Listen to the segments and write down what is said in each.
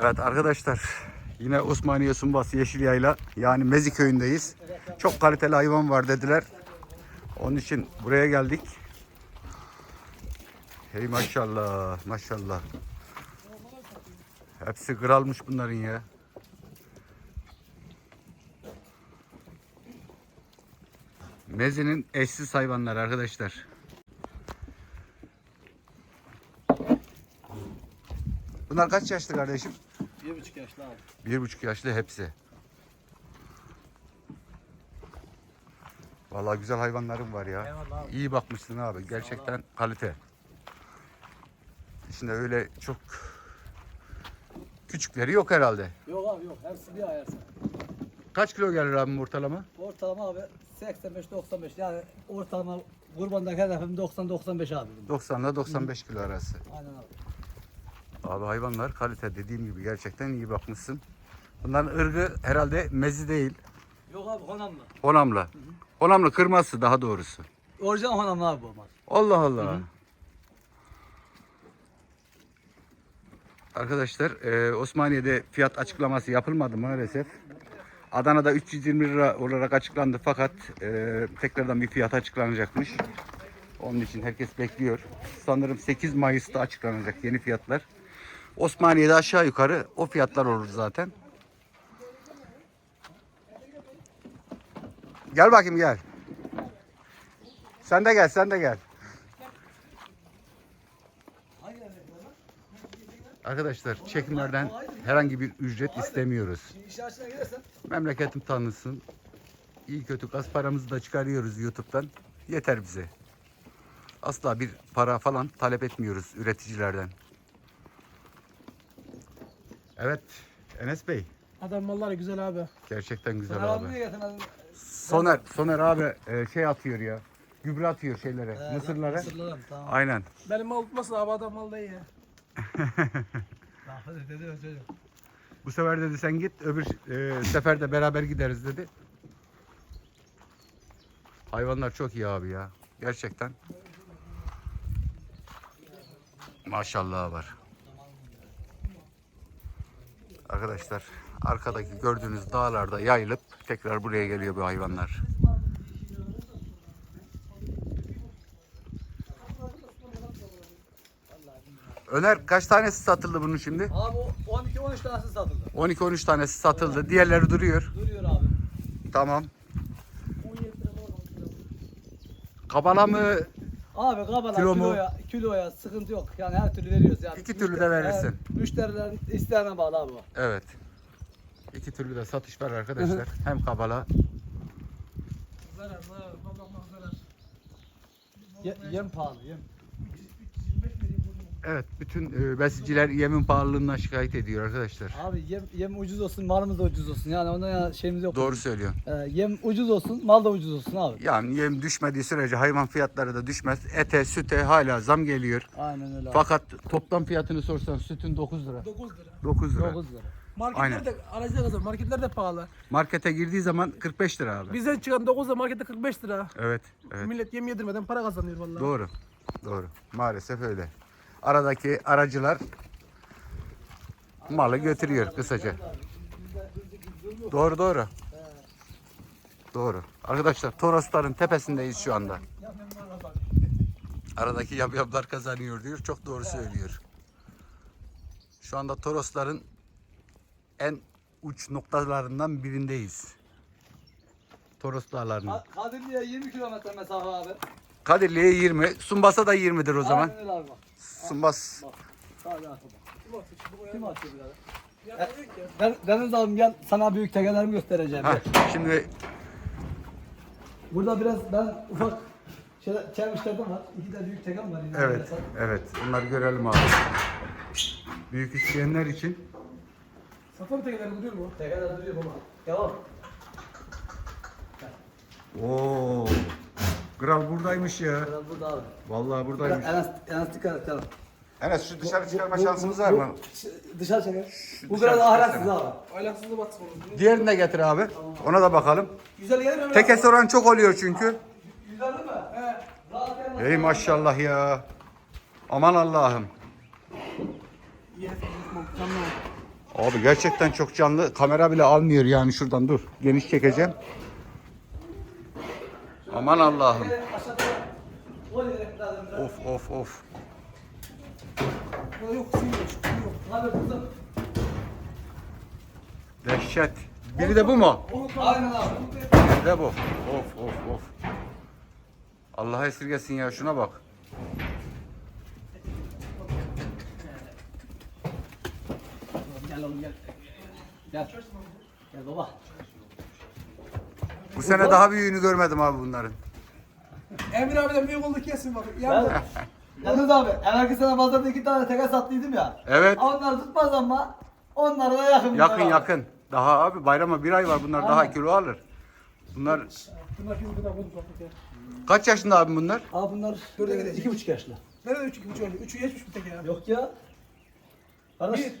Evet arkadaşlar yine Osmaniye Sumbası Yeşilyayla yani Mezi köyündeyiz. Çok kaliteli hayvan var dediler. Onun için buraya geldik. Hey maşallah maşallah. Hepsi kralmış bunların ya. Mezi'nin eşsiz hayvanları arkadaşlar. Bunlar kaç yaşlı kardeşim? Bir buçuk yaşlı abi. Bir buçuk yaşlı hepsi. Vallahi güzel hayvanların var ya. Eyvallah abi. İyi bakmışsın abi. Gerçekten kalite. Şimdi öyle çok küçükleri yok herhalde. Yok abi yok. Hepsi bir ayarsa. Kaç kilo gelir abi ortalama? Ortalama abi 85-95 yani ortalama kurbandaki hedefim 90-95 abi. 90 ile 95 kilo arası. Aynen abi. Abi hayvanlar kalite dediğim gibi gerçekten iyi bakmışsın. Bunların ırgı herhalde mezi değil. Yok abi Honamlı. Honamlı. Honamlı kırması daha doğrusu. Orijinal Honamlı abi bu ama. Allah Allah. Arkadaşlar e, Osmaniye'de fiyat açıklaması yapılmadı maalesef. Adana'da 320 lira olarak açıklandı fakat e, tekrardan bir fiyat açıklanacakmış. Onun için herkes bekliyor. Sanırım 8 Mayıs'ta açıklanacak yeni fiyatlar. Osmaniye'de aşağı yukarı o fiyatlar olur zaten. Gel bakayım gel. Sen de gel, sen de gel. Arkadaşlar çekimlerden herhangi bir ücret istemiyoruz. Memleketim tanınsın. İyi kötü gaz paramızı da çıkarıyoruz YouTube'dan. Yeter bize. Asla bir para falan talep etmiyoruz üreticilerden. Evet Enes Bey Adam malları güzel abi. gerçekten güzel Soner abi? Soner, Soner abi e, şey atıyor ya. Gübre atıyor şeylere, Ee, mısırlara. Mısırlara mı? Tamam. Aynen. Benim mal tutmasın abi adam mal değil ya. Dedi. Bu sefer dedi sen git öbür e, sefer de beraber gideriz dedi. Hayvanlar çok iyi abi ya. Gerçekten. Maşallah var. Arkadaşlar arkadaki gördüğünüz dağlarda yayılıp tekrar buraya geliyor bu hayvanlar. Öner kaç tanesi satıldı bunun şimdi? Abi o 12-13 tanesi satıldı. 12-13 tanesi satıldı. Diğerleri duruyor. Duruyor abi. Tamam. Kabala mı? Abi kabala Kilo mu? kiloya, kiloya sıkıntı yok. Yani her türlü veriyoruz yani. İki türlü de verirsin. Evet, müşterilerin isteğine bağlı abi o. Evet. İki türlü de satış var arkadaşlar. Hem kabala. Zarar zarar. Babam zarar. Ye, yem pahalı yem. 325 vereyim bunu. Evet. Bütün e, besiciler yemin pahalılığından şikayet ediyor arkadaşlar. Abi yem, yem ucuz olsun, malımız da ucuz olsun. Yani ona ya şeyimiz yok. Doğru söylüyorsun. Ee, yem ucuz olsun, mal da ucuz olsun abi. Yani yem düşmediği sürece hayvan fiyatları da düşmez. Ete, süte hala zam geliyor. Aynen öyle abi. Fakat toplam fiyatını sorsan sütün 9 lira. 9 lira. 9 lira. 9 lira. Marketler Aynen. de aracılar kazan. Marketler de pahalı. Markete girdiği zaman 45 lira abi. Bizden çıkan 9 lira markette 45 lira. Evet. Evet. Millet yem yedirmeden para kazanıyor vallahi. Doğru. Doğru. Maalesef öyle. Aradaki aracılar malı götürüyor kısaca. Doğru doğru. Doğru. Arkadaşlar Torosların tepesindeyiz şu anda. Aradaki yamyamlar kazanıyor diyor. Çok doğru söylüyor. Şu anda Torosların en uç noktalarından birindeyiz. Toros dağlarının. Ka- Kadirli'ye 20 kilometre mesafe abi. Kadirli'ye 20. Sumbas'a da 20'dir o zaman. Aynen öyle abi bak. Sumbas Sadece arkada. Kim atıyor şimdi bu Kim yana? atıyor birader? Ya dedik ya. Ben, Deniz abim gel sana büyük tekelerimi göstereceğim. Şimdi Burada biraz ben ufak şeyler çelmişlerden var. İki de büyük tekem var. yine evet, mesela. evet. Bunları görelim abi. Büyük isteyenler için Safa bir tekeler duruyor mu? Tekeler duruyor baba. Devam. Oo. Kral buradaymış ya. Biraz burada abi. Vallahi buradaymış. Enes, Enes dikkat et canım. Enes şu dışarı çıkarma şansımız var mı? Dışarı çeker. Bu dışarı biraz ahlaksız çıkarsana. abi. Aylaksızlığı batsın onun. Diğerini de getir abi. Ona da bakalım. Güzel gelir mi? Tekes oran çok oluyor çünkü. Güzel değil mi? He. Rahat gelmez. Ey maşallah ya. Aman Allah'ım. Abi gerçekten çok canlı. Kamera bile almıyor yani şuradan dur. Geniş çekeceğim. Aman Allah'ım. Of of of. Dehşet. Biri de bu mu? Aynen abi. Bir de bu. Of of of. Allah esirgesin ya şuna bak. Gel oğlum gel. Gel. Gel baba. Bu sene daha büyüğünü görmedim abi bunların. Emir abiden büyük oldu kesin bak. Ben, Yandı. Yalnız abi evvelki sene pazarda iki tane teker sattıydım ya. Evet. Onlar tutmaz ama onlara da yakın. Yakın bunlar abi. yakın. Daha abi bayrama bir ay var bunlar daha Aynen. kilo alır. Bunlar Bunlar kim kadar bulduk bak. ya. kaç yaşında abi bunlar? Abi bunlar Dörde gidecek. iki buçuk yaşlı. Nerede üç iki buçuk oldu? Üçü geçmiş bir tek ya. Yok ya. Kardeş. Bir.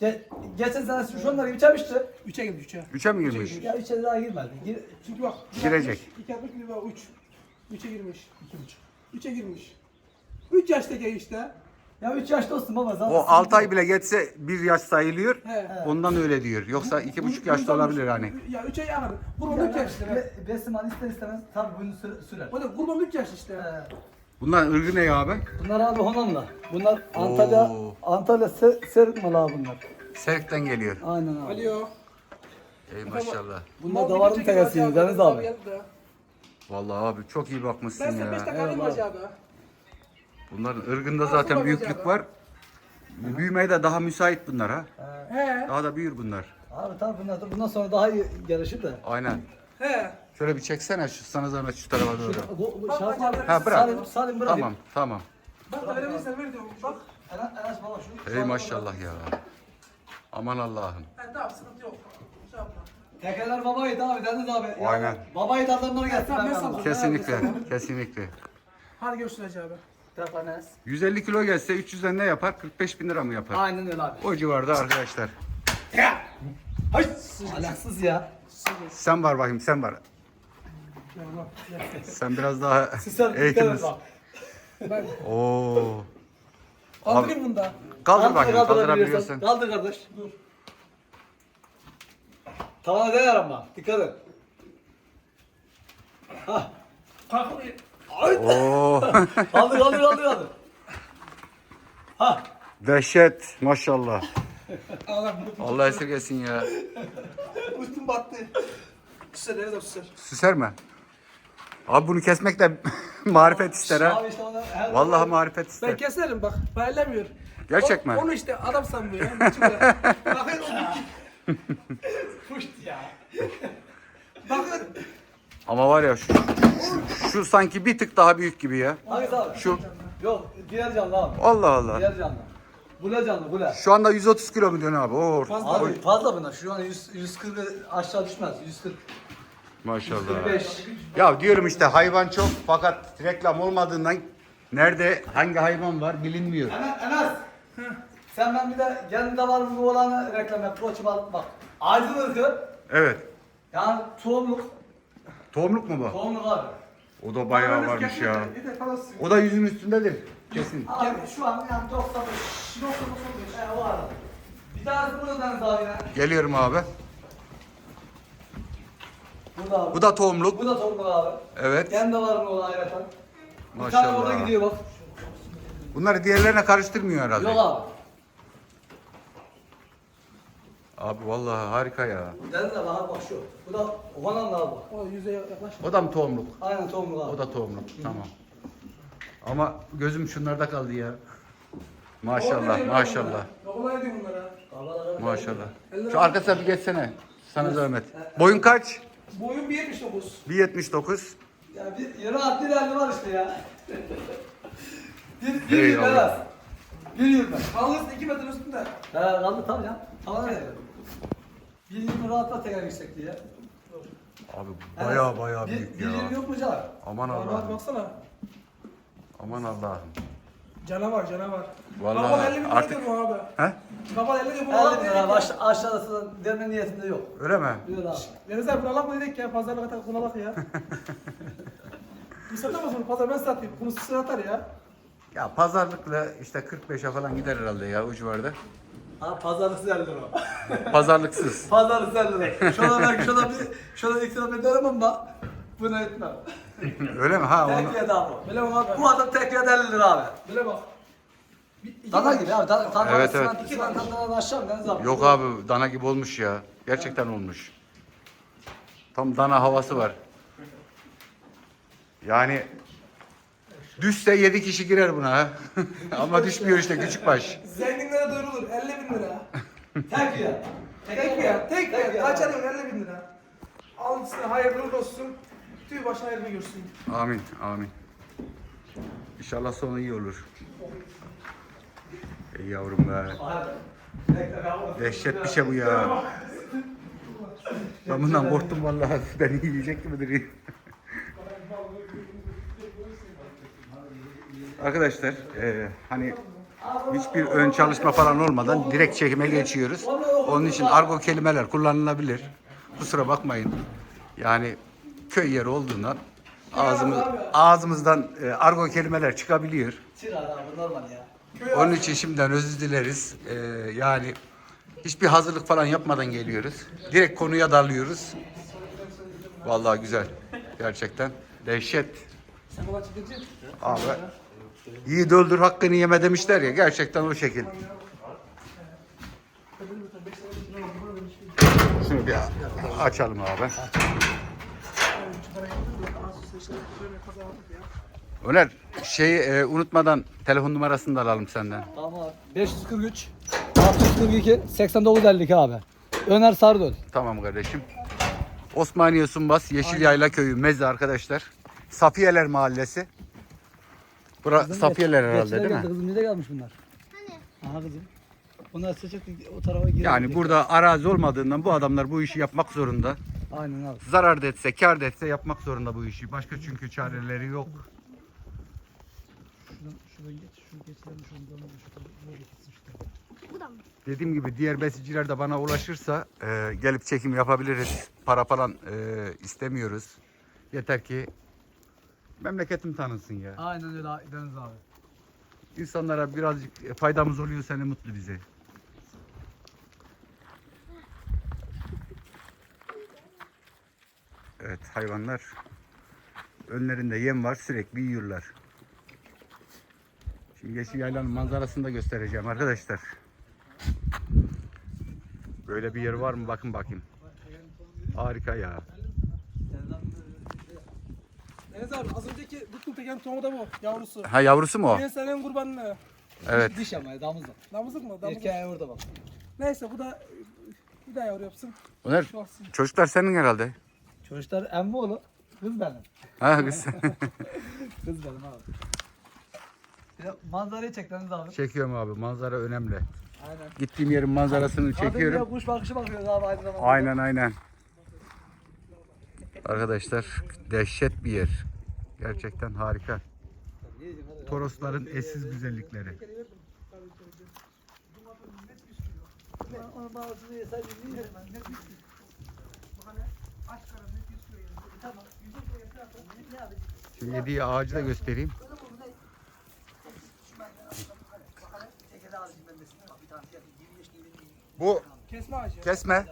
Ge geçen sene şu onlar gibi içemişti. Üçe girmiş üçe. Üçe mi girmiş? Ya içeri daha girmedi. Gir, Çünkü bak. Girecek. İki altmış bir var üç. Üçe girmiş. İki buçuk. Üçe girmiş. Üç yaştaki işte. ya üç yaşta olsun baba. Zaten O 6 ay bile geçse bir yaş sayılıyor. He. Ondan öyle diyor. Yoksa iki buçuk Bu- yaşta bu- olabilir hani. Ya üçe yakın. Kurban Ya, üç yaş işte. Be, Besiman ister istemez tabii bunu süre, sürer. O da kurban üç yaş işte. Ee, Bunlar ırgı ne ya abi? bunlar abi Honamlı. Bunlar Antalya, Oo. Antalya Se Serik malı abi bunlar. Serk'ten geliyor. Aynen abi. Alo. Ey maşallah. Bunlar davarın tekesiydi Deniz abi. Vallahi abi çok iyi bakmışsın Ben sana ya. dakika alayım Eyvallah. acaba. Bunların ırgında zaten büyüklük var. Büyümeye de daha müsait bunlar ha. He. Daha da büyür bunlar. Abi tabii bunlar da bundan sonra daha iyi gelişir de. Aynen. He. Şöyle bir çeksene şu sana zahmet şu tarafa doğru. Bu, bu şarap abi. Ha bırak. Salim, Salim bırak. Tamam tamam. Bak da verebilirsen ver diyorum. Bak. Enes, Enes baba şu. Ey maşallah ya. Aman Allah'ım. He tamam sıkıntı yok. Şey yapma. Tekeler babaydı abi Deniz abi. Ya, Aynen. Babaydı adamları gelsin. Tamam, ben sana- Kesinlikle. Kesinlikle. Hadi görüşürüz abi. Bırak lan Enes. 150 kilo gelse 300'den ne yapar? 45 bin lira mı yapar? Aynen öyle abi. O civarda arkadaşlar. Alaksız ya. Sen var bakayım sen var. Sen biraz daha eğitimlisin. bak. Ben Oo. kaldırayım bunu da. Kaldır bakayım kaldırabiliyorsan. Kaldır kardeş. Dur. Tavana değer ama. Dikkat et. Hah. Kalkın. Oo. Kaldır kaldır kaldır kaldır. Hah. Dehşet maşallah. Allah Allah esirgesin ya. Üstüm battı. Süser nerede süser? Süser mi? Abi bunu kesmek de marifet ister ha. Abi işte ona her Vallahi marifet Ben ister. keserim bak. Bayılamıyor. Gerçek mi? Onu işte adam sanmıyor ya. Bakın Bakın o- Puşt ya. Bakın. Ama var ya şu, şu, şu sanki bir tık daha büyük gibi ya. Hangisi abi? Şu. Yok diğer canlı abi. Allah Allah. Diğer canlı. Bule canlı bule. Şu anda 130 kilo mu dönüyor abi? Oo. Abi fazla bunlar. Şu an 100, 140 aşağı düşmez. 140. Maşallah. 145. Ya diyorum işte hayvan çok fakat reklam olmadığından nerede hangi hayvan var bilinmiyor. Enes, Enes. Sen ben bir de kendi davarımın olanı reklam yap. Koçum al bak. Aydın ırkı. Evet. Yani tohumluk. Tohumluk mu bu? Tohumluk abi. O da bayağı varmış ya. O da yüzün üstündedir. Kesin. Abi şu an yani 95. 95. He o arada. Bir tanesi burada Deniz abi ya. Geliyorum abi. Burada abi. Bu da tohumluk. Bu da tohumluk abi. Evet. Kendi davarımın olan ayrıca. Bir tane orada Maşallah. gidiyor bak. Bunları diğerlerine karıştırmıyor herhalde. Yok abi. Abi vallahi harika ya. Deniz abi abi bak şu. Bu da Omananlı abi. O yüze yaklaş. O da mı tohumluk? Aynen tohumluk abi. O da tohumluk. Tamam. Ama gözüm şunlarda kaldı ya. Maşallah, maşallah. Babalar bunlara. Allah'a Maşallah. Şu arkasına bir geçsene. Sana zahmet. Boyun kaç? Boyum 1.79. 1.79. Ya bir yarı bir elli var işte ya. bir bir yıl yavrum. biraz. Bir yıl ben. Kaldırsın 2 metre üstünde. He kaldı tabii ya. Tamam ne Bir yıl rahatla tekrar yüksekliği ya. Abi baya baya bir, büyük Bir yıl ya. yok mu canım? Aman Bak Allah'ım. baksana. Aman Allah'ım. Canavar canavar. Vallahi Kapalı 50 bin artık- artık... bu abi. He? Kapalı 50 bin bunu 50 alak bin dedik lira ya. baş, aşağısı verme niyetinde yok. Öyle mi? Diyor abi. Deniz abi bunu mı dedik ya pazarlığa tak bunu alak ya. Bu satamaz bunu pazar ben satayım. Bunu sıra atar ya. Ya pazarlıkla işte 45'e falan gider herhalde ya o civarda. Ha pazarlıksız 50 lira. Pazarlıksız. Pazarlıksız 50 lira. Şuna belki şuna bir şuna ikram ederim ama bunu etmem. Öyle mi? Ha onu. abi. Bile bak abi. Bu adam tek yedi 50 lira abi. Bile bak. Bir, iki Dana tane- gibi abi. Dana, dana, Evet, evet. İki tane dana aşağı Deniz abi. Yok abi dana gibi olmuş ya. Gerçekten olmuş. Tam dana havası var. Yani düşse 7 kişi girer buna ha. Ama düşmüyor işte küçük baş. Zenginlere duyurulur 50 bin lira. Tek ya. Tek ya, tek ya. Kaç alıyorsun 50 bin lira. Al size hayırlı olsun. Tüy başına hayırlı görsün. Amin amin. İnşallah sonu iyi olur. Ey yavrum be. Dehşet bir şey bu ya. Ben bundan korktum vallahi. Beni yiyecek gibi duruyor. Arkadaşlar e, hani hiçbir ön çalışma falan olmadan direkt çekime geçiyoruz. Onun için argo kelimeler kullanılabilir. Kusura bakmayın. Yani köy yeri olduğundan ağzımız, ağzımızdan e, argo kelimeler çıkabiliyor. Çıkar abi normal ya. Onun için şimdiden özür dileriz. Ee, yani hiçbir hazırlık falan yapmadan geliyoruz. Direkt konuya dalıyoruz. Vallahi güzel. Gerçekten dehşet. Sen baba çıkınca Abi. Yiğit öldür hakkını yeme demişler ya. Gerçekten o şekil. Şunu bir açalım abi. Öner şeyi e, unutmadan telefon numarasını da alalım senden. Tamam abi. 543 642 89 52 abi. Öner Sarıdöl. Tamam kardeşim. Osmaniye Sumbas, Yeşil Yayla Köyü, Meze arkadaşlar. Safiyeler Mahallesi. Bura Safiyeler herhalde değil mi? Kızım nereye gelmiş bunlar? Hani? Aha kızım. Bunlar seçip o tarafa giriyor. Yani burada arazi olmadığından bu adamlar bu işi yapmak zorunda. Aynen abi. Zarar da etse, kar da etse yapmak zorunda bu işi. Başka çünkü çareleri yok. Şuradan, geç. Geçirelim. Dediğim gibi diğer besiciler de bana ulaşırsa e, gelip çekim yapabiliriz. Para falan e, istemiyoruz. Yeter ki memleketim tanınsın ya. Aynen öyle Deniz abi. İnsanlara birazcık faydamız oluyorsa ne mutlu bize. Evet hayvanlar önlerinde yem var sürekli yiyorlar. Şimdi yeşil yaylanın manzarasını da göstereceğim arkadaşlar. Böyle bir yer var mı bakın bakayım. Harika ya. Deniz abi az önceki Dutkun Teker'in tohumu da bu. Yavrusu. Ha yavrusu mu o? Ben senin kurbanını. Evet. Diş ama ya damızlık. Damızlık mı? Damızlık. Erkeğe orada bak. Neyse bu da bir daha yavru yapsın. Öner Şu olsun. çocuklar senin herhalde. Çocuklar emmi oğlu. Kız benim. Ha kız. Kız benim abi. Bir de manzarayı çek Deniz abi. Çekiyorum abi manzara önemli. Aynen. Gittiğim yerin manzarasını Kadın çekiyorum. ya kuş bakışı bakıyoruz abi aynı zamanda. Aynen aynen. Arkadaşlar dehşet bir yer. Gerçekten harika. Torosların eşsiz güzellikleri. Onun bazısını yesen yerim ben. Şimdi yediği ağacı da göstereyim. Bu Kesme ağacı. kesme.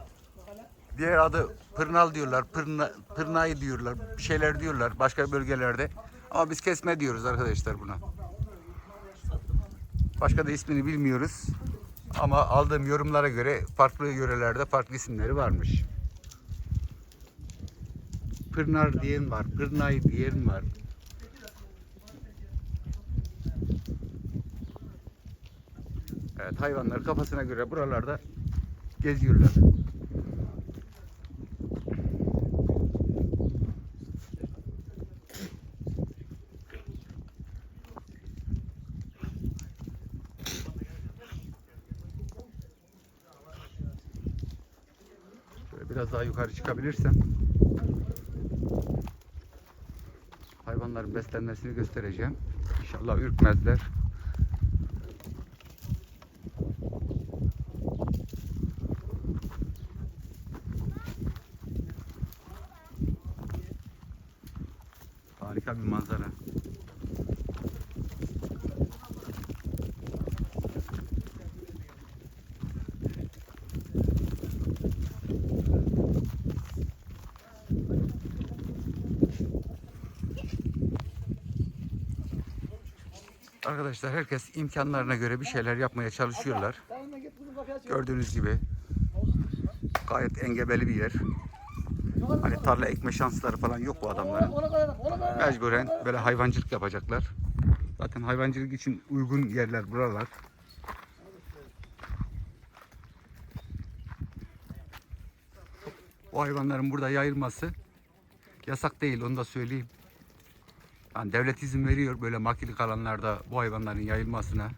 Diğer adı pırnal diyorlar. Pırna, pırnayı diyorlar. Bir şeyler diyorlar başka bölgelerde. Ama biz kesme diyoruz arkadaşlar buna. Başka da ismini bilmiyoruz. Ama aldığım yorumlara göre farklı yörelerde farklı isimleri varmış. Pırnar diyen var, pırnay diyen var. Evet hayvanlar kafasına göre buralarda geziyorlar. Şöyle biraz daha yukarı çıkabilirsem hayvanların beslenmesini göstereceğim. İnşallah ürkmezler. Harika bir manzara. Arkadaşlar herkes imkanlarına göre bir şeyler yapmaya çalışıyorlar. Gördüğünüz gibi gayet engebeli bir yer. Hani tarla ekme şansları falan yok bu adamların. Mecburen böyle hayvancılık yapacaklar. Zaten hayvancılık için uygun yerler buralar. Bu hayvanların burada yayılması yasak değil onu da söyleyeyim. Yani devlet izin veriyor böyle makilik alanlarda bu hayvanların yayılmasına.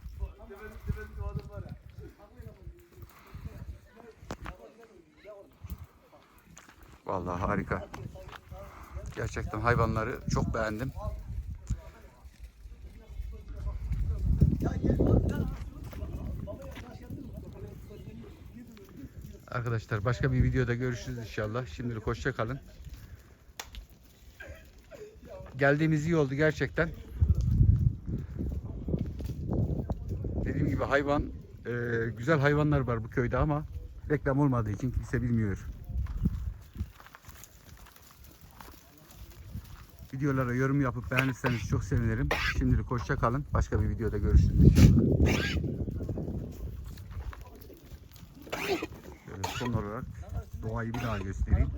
Vallahi harika. Gerçekten hayvanları çok beğendim. Arkadaşlar başka bir videoda görüşürüz inşallah. Şimdilik hoşça kalın. Geldiğimiz iyi oldu gerçekten. Dediğim gibi hayvan, e, güzel hayvanlar var bu köyde ama reklam olmadığı için kimse bilmiyor. Videolara yorum yapıp beğenirseniz çok sevinirim. Şimdilik hoşça kalın. Başka bir videoda görüşürüz inşallah. Son olarak doğayı bir daha göstereyim.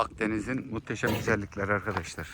Akdeniz'in muhteşem güzellikleri arkadaşlar.